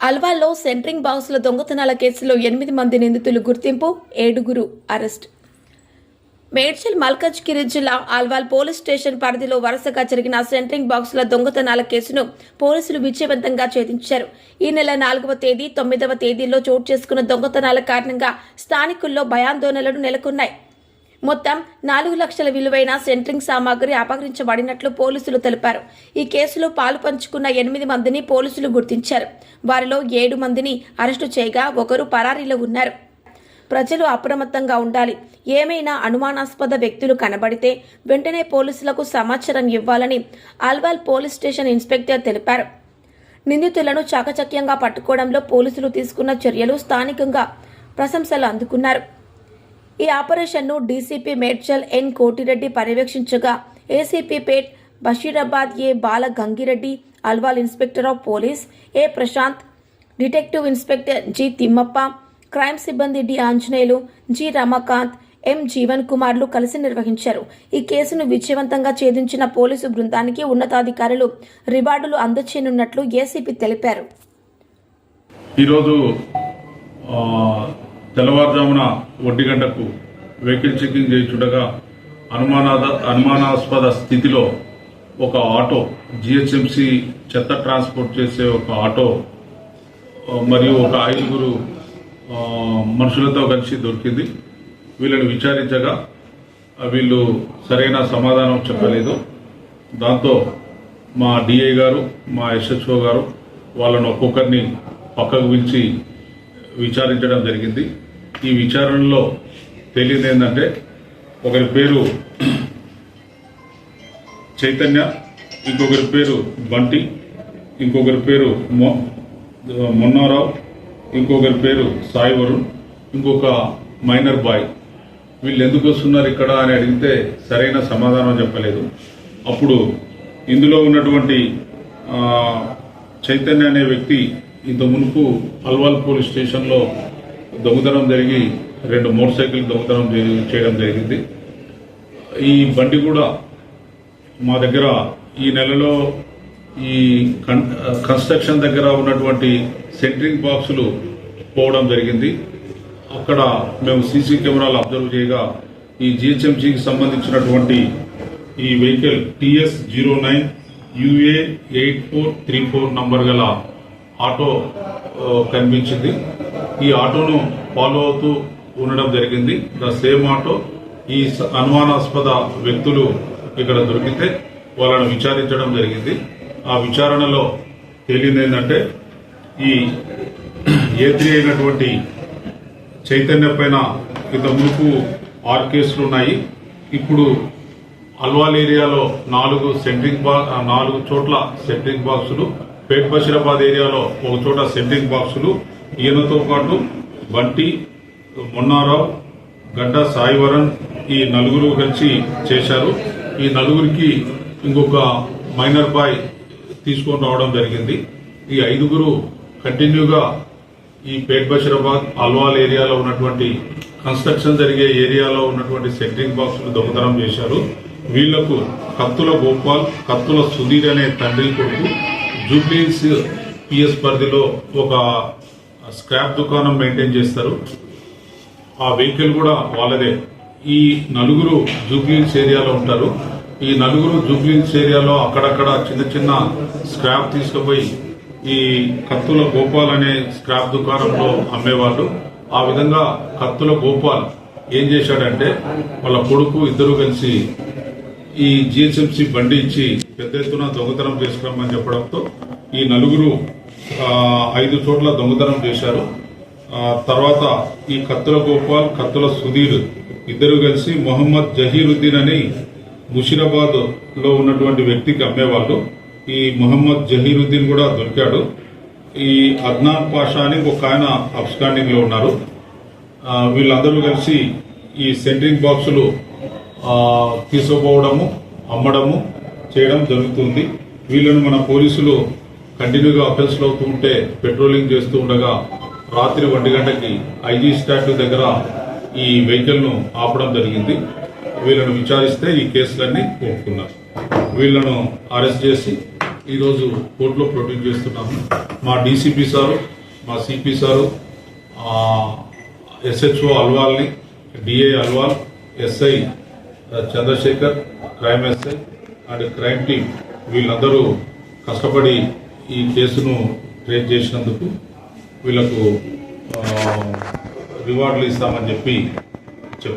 అల్వాల్లో centring బాక్సుల దొంగతనాల కేసులో ఎనిమిది మంది నిందితులు గుర్తింపు ఏడుగురు అరెస్ట్. మేడ్చల్ మల్కజ్గిరి జిల్లా ఆల్వాల్ పోలీస్ స్టేషన్ పరిధిలో వరుసగా జరిగిన సెంట్రింగ్ బాక్సుల దొంగతనాల కేసును పోలీసులు విజయవంతంగా ఛేదించారు. ఈ నెల నాలుగవ తేదీ తొమ్మిదవ తేదీల్లో చోటు చేసుకున్న దొంగతనాల కారణంగా స్థానికుల్లో భయాందోళనలు నెలకొన్నాయి. మొత్తం నాలుగు లక్షల విలువైన సెంట్రింగ్ సామాగ్రి అపహరించబడినట్లు పోలీసులు తెలిపారు. ఈ కేసులో పాలు పంచుకున్న ఎనిమిది మందిని పోలీసులు గుర్తించారు. వారిలో ఏడు మందిని అరెస్టు చేయగా ఒకరు పరారీలో ఉన్నారు. ప్రజలు అప్రమత్తంగా ఉండాలి. ఏమైనా అనుమానాస్పద వ్యక్తులు కనబడితే వెంటనే పోలీసులకు సమాచారం ఇవ్వాలని అల్వాల్ పోలీస్ స్టేషన్ ఇన్స్పెక్టర్ తెలిపారు. నిందితులను చాకచక్యంగా పట్టుకోవడంలో పోలీసులు తీసుకున్న చర్యలు స్థానికంగా ప్రశంసలు అందుకున్నారు. ఈ ఆపరేషన్ను DCP Medchal N Kotireddy పర్యవేక్షించగా ACP Pet Basheerabad A Bala Gangireddy Alwal inspector of police A Prashanth detective inspector G Thimmappa crime సిబ్బంది D Anjaneyulu G Ramakanth M Jeevan కుమార్లు కలిసి నిర్వహించారు. ఈ కేసును విజయవంతంగా ఛేదించిన పోలీసు బృందానికి ఉన్నతాధికారులు రివార్డులు అందచేయనున్నట్లు ఏసీపీ తెలిపారు. ఈరోజు తెల్లవారుజామున ఒడ్డి గంటకు వెహికల్ చెకింగ్ చేయించుండగా అనుమానాద అనుమానాస్పద స్థితిలో ఒక ఆటో జిహెచ్ఎంసి చెత్త ట్రాన్స్పోర్ట్ చేసే ఒక ఆటో మరియు ఒక ఐదుగురు మనుషులతో కలిసి దొరికింది. వీళ్ళని విచారించగా వీళ్ళు సరైన సమాధానం చెప్పలేదు. దాంతో మా డిఐ గారు మా ఎస్హెచ్ఓ గారు వాళ్ళను ఒక్కొక్కరిని పక్కకు పిలిచి విచారించడం జరిగింది. ఈ విచారణలో తెలియదు ఏంటంటే ఒకరి పేరు చైతన్య ఇంకొకరి పేరు బంటి ఇంకొకరి పేరు మొ మొన్నారావు ఇంకొకరి పేరు సాయి వరుణ్ ఇంకొక మైనర్ బాయ్. వీళ్ళు ఎందుకు వస్తున్నారు ఇక్కడ అని అడిగితే సరైన సమాధానం చెప్పలేదు. అప్పుడు ఇందులో ఉన్నటువంటి చైతన్య అనే వ్యక్తి ఇంత మునుపు అల్వాల్ పోలీస్ స్టేషన్లో దొంగతనం జరిగి రెండు మోటార్ సైకిల్ దొంగతనం చేయడం జరిగింది. ఈ బండి కూడా మా దగ్గర ఈ నెలలో ఈ కన్స్ట్రక్షన్ దగ్గర ఉన్నటువంటి సెంట్రింగ్ బాక్సులు పోవడం జరిగింది. అక్కడ మేము సీసీ కెమెరాలు అబ్జర్వ్ చేయగా ఈ జిహెచ్ఎంసీకి సంబంధించినటువంటి ఈ vehicle TS zero nine UA eight four three four number గల ఆటో కనిపించింది. ఈ ఆటోను ఫాలో అవుతూ ఉండడం జరిగింది. ద సేమ్ ఆటో ఈ స- అనుమానాస్పద వ్యక్తులు ఇక్కడ దొరికితే వాళ్ళను విచారించడం జరిగింది. ఆ విచారణలో తేలింది ఏంటంటే ఈ ఏత్రి అయినటువంటి చైతన్య పైన ఇంత మునుపు ఆరు కేసులు ఉన్నాయి. ఇప్పుడు అల్వాల్ ఏరియాలో నాలుగు సెంట్రింగ్ బా నాలుగు చోట్ల సెంట్రింగ్ బాక్సులు పేట్ బషీరాబాద్ ఏరియాలో ఒక చోట సెంట్రింగ్ బాక్సులు ఈయనతో పాటు బంటి మొన్నారావు గడ్డ సాయివరన్ ఈ నలుగురు కలిసి చేశారు. ఈ నలుగురికి ఇంకొక మైనర్ బాయ్ తీసుకొని రావడం జరిగింది. ఈ ఐదుగురు కంటిన్యూగా ఈ పేట్ బషీరాబాద్ అల్వాల్ ఏరియాలో ఉన్నటువంటి కన్స్ట్రక్షన్ జరిగే ఏరియాలో ఉన్నటువంటి సెంట్రింగ్ బాక్సులు దొంగతనం చేశారు. వీళ్ళకు కత్తుల గోపాల్ కత్తుల సుధీర్ అనే తండ్రి కొడుకు జూబ్లీస్ పిఎస్ పరిధిలో ఒక స్క్రాప్ దుకాణం మెయింటైన్ చేస్తారు. ఆ వెహికల్ కూడా వాళ్ళదే. ఈ నలుగురు జూబ్లీస్ ఏరియాలో ఉంటారు. ఈ నలుగురు జూబ్లీస్ ఏరియాలో అక్కడక్కడ చిన్న చిన్న స్క్రాప్ తీసుకుపోయి ఈ కత్తుల గోపాల్ అనే స్క్రాప్ దుకాణంలో అమ్మేవాళ్ళు. ఆ విధంగా కత్తుల గోపాల్ ఏం చేశాడంటే వాళ్ళ కొడుకు ఇద్దరు కలిసి ఈ జిహెచ్ఎంసీ బండి ఇచ్చి పెద్ద ఎత్తున దొంగతనం చేసుకురమ్మని చెప్పడంతో ఈ నలుగురు ఐదు చోట్ల దొంగతనం చేశారు. తర్వాత ఈ కత్తుల గోపాల్ కత్తుల సుధీర్ ఇద్దరు కలిసి మొహమ్మద్ జహీరుద్దీన్ అని ముషిరాబాద్లో ఉన్నటువంటి వ్యక్తికి అమ్మేవాళ్ళు. ఈ మొహమ్మద్ జహీరుద్దీన్ కూడా దొరికాడు. ఈ అద్నాన్ పాషా అని ఒక ఆయన అబ్స్కాండింగ్లో ఉన్నారు వీళ్ళందరూ కలిసి ఈ సెంట్రింగ్ బాక్సులు తీసుకుపోవడము అమ్మడము చేయడం జరుగుతుంది. వీళ్ళను మన పోలీసులు కంటిన్యూగా అఫెన్స్లు అవుతూ ఉంటే పెట్రోలింగ్ చేస్తూ ఉండగా రాత్రి ఒంటి గంటకి ఐజీ స్టాట్యూ దగ్గర ఈ వెహికల్ను ఆపడం జరిగింది. వీళ్ళను విచారిస్తే ఈ కేసులన్నీ ఒప్పుకున్నారు. వీళ్ళను అరెస్ట్ చేసి ఈరోజు కోర్టులో ప్రొడ్యూస్ చేస్తున్నాము. మా డీసీపీ సారు మా సిపి సారు ఎస్హెచ్ఓ అల్వాల్ని DA Alwal SI Chandrasekhar crime SI and crime team వీళ్ళందరూ కష్టపడి ఈ కేసును ట్రేస్ చేసినందుకు వీళ్ళకు రివార్డులు ఇస్తామని చెప్పి